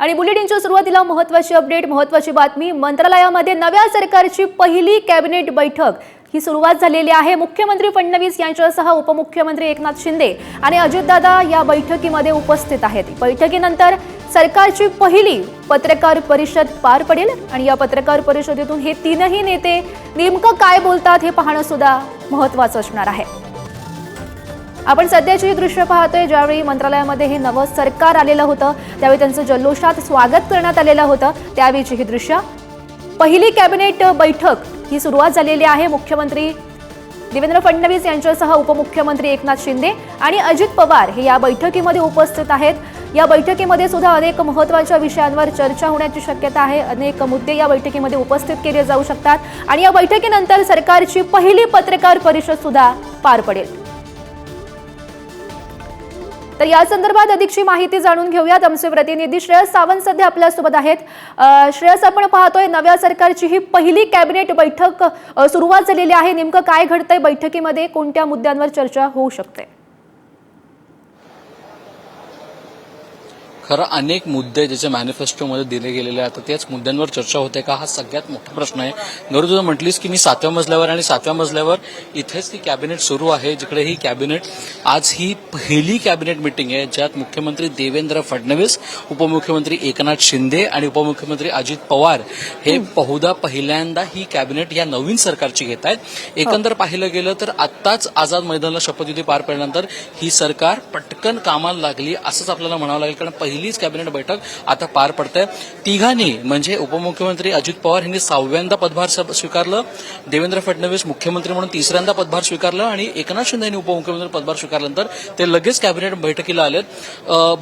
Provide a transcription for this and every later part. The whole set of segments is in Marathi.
आणि बुलेटिनच्या सुरुवातीला महत्वाची अपडेट महत्वाची बातमी. मंत्रालयामध्ये नव्या सरकारची पहिली कॅबिनेट बैठक. ही सुरुवात झालेली आहे. मुख्यमंत्री फडणवीस यांच्यासह उपमुख्यमंत्री एकनाथ शिंदे आणि अजितदादा या बैठकीमध्ये उपस्थित आहेत. बैठकीनंतर सरकारची पहिली पत्रकार परिषद पार पडेल आणि या पत्रकार परिषदेतून हे तीनही नेते नेमकं काय बोलतात हे पाहणं सुद्धा महत्वाचं असणार आहे. आपण सध्याची दृश्य पाहतोय ज्यावेळी मंत्रालयामध्ये हे नवं सरकार आलेलं होतं त्यावेळी त्यांचं जल्लोषात स्वागत करण्यात आलेलं होतं. त्यावेळीची ही दृश्य. पहिली कॅबिनेट बैठक ही सुरुवात झालेली आहे. मुख्यमंत्री देवेंद्र फडणवीस यांच्यासह उपमुख्यमंत्री एकनाथ शिंदे आणि अजित पवार हे या बैठकीमध्ये उपस्थित आहेत. या बैठकीमध्ये सुद्धा अनेक महत्त्वाच्या विषयांवर चर्चा होण्याची शक्यता आहे. अनेक मुद्दे या बैठकीमध्ये उपस्थित केले जाऊ शकतात. आणि या बैठकीनंतर सरकारची पहिली पत्रकार परिषद सुद्धा पार पडेल. तर या संदर्भात अधिकची माहिती जाणून घेऊयात. आमचे प्रतिनिधी श्रेयस सावंत सध्या आपल्यासोबत आहेत. श्रेयस आपण पाहतोय नव्या सरकारची ही पहिली कॅबिनेट बैठक सुरुवात झालेली आहे. नेमकं काय घडतंय बैठकीमध्ये? कोणत्या मुद्द्यांवर चर्चा होऊ शकते? खरं अनेक मुद्दे ज्याचे मॅनिफेस्टोमध्ये दिले गेलेले आहेत त्याच मुद्द्यांवर चर्चा होते का? हा सगळ्यात मोठा प्रश्न आहे. गौरव तुझं म्हटलीस की मी सातव्या मजल्यावर आणि सातव्या मजल्यावर इथेच ती कॅबिनेट सुरू आहे जिकडे ही कॅबिनेट आज ही पहिली कॅबिनेट मिटिंग आहे ज्यात मुख्यमंत्री देवेंद्र फडणवीस उपमुख्यमंत्री एकनाथ शिंदे आणि उपमुख्यमंत्री अजित पवार हे बहुधा पहिल्यांदा ही कॅबिनेट या नवीन सरकारची घेत आहेत. एकंदर पाहिलं गेलं तर आत्ताच आझाद मैदानाला शपथविधी पार पडल्यानंतर ही सरकार पटकन कामाला लागली असंच आपल्याला म्हणावं लागेल कारण पहिलीच कॅबिनेट बैठक आता पार पडते तिघांनी म्हणजे उपमुख्यमंत्री अजित पवार यांनी सहाव्यांदा पदभार स्वीकारलं. देवेंद्र फडणवीस मुख्यमंत्री म्हणून तिसऱ्यांदा पदभार स्वीकारलं आणि एकनाथ शिंदे यांनी उपमुख्यमंत्री पदभार स्वीकारल्यानंतर ते लगेच कॅबिनेट बैठकीला आलेत.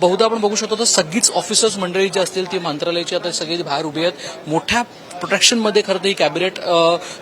बहुधा आपण बघू शकतो तर सगळीच ऑफिसर्स मंडळी जी असतील ती मंत्रालयाची आता सगळी बाहेर उभी आहेत. मोठ्या प्रोटेक्शनमध्ये खरं तर ही कॅबिनेट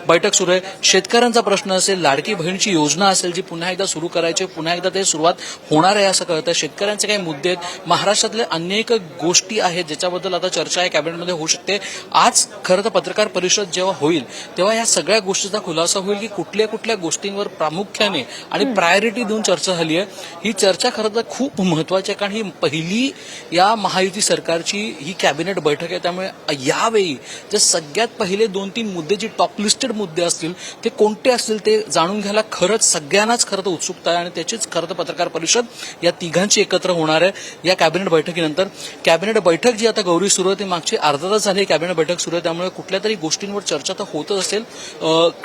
बैठक सुरू आहे. शेतकऱ्यांचा प्रश्न असेल लाडकी बहिणीची योजना असेल जी पुन्हा एकदा सुरू करायची पुन्हा एकदा ते सुरुवात होणार आहे असं कळतं शेतकऱ्यांचे काही मुद्दे आहेत. महाराष्ट्रातले अनेक गोष्टी आहेत ज्याच्याबद्दल आता चर्चा आहे कॅबिनेटमध्ये होऊ शकते. आज खरं तर पत्रकार परिषद जेव्हा होईल तेव्हा या सगळ्या गोष्टीचा खुलासा होईल की कुठल्या कुठल्या गोष्टींवर प्रामुख्याने आणि प्रायोरिटी देऊन चर्चा झाली आहे. ही चर्चा खरं तर खूप महत्वाची आहे. कारण ही पहिली या महायुती सरकारची ही कॅबिनेट बैठक आहे. त्यामुळे यावेळी जे सगळ्यात पहिले दोन तीन मुद्दे जे टॉप लिस्टेड मुद्दे असतील ते कोणते असतील ते जाणून घ्यायला खरंच सगळ्यांनाच खरं तर उत्सुकता आहे आणि त्याचीच खरं तर पत्रकार परिषद या तिघांची एकत्र होणार आहे. या कॅबिनेट बैठकीनंतर कॅबिनेट बैठक जी आता गौरी सुरू आहे ती मागची अर्धा तास झाली कॅबिनेट बैठक सुरू आहे. त्यामुळे कुठल्या तरी गोष्टींवर चर्चा तर होतच असेल.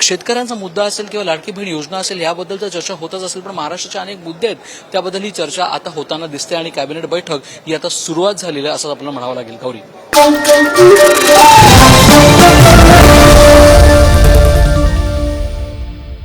शेतकऱ्यांचा मुद्दा असेल किंवा लाडकी बहीण योजना असेल याबद्दल तर चर्चा होतच असेल पण महाराष्ट्राचे अनेक मुद्दे आहेत त्याबद्दल ही चर्चा आता होताना दिसते आणि कॅबिनेट बैठक ही आता सुरुवात झालेली आहे असं आपल्याला म्हणावं लागेल. गौरी.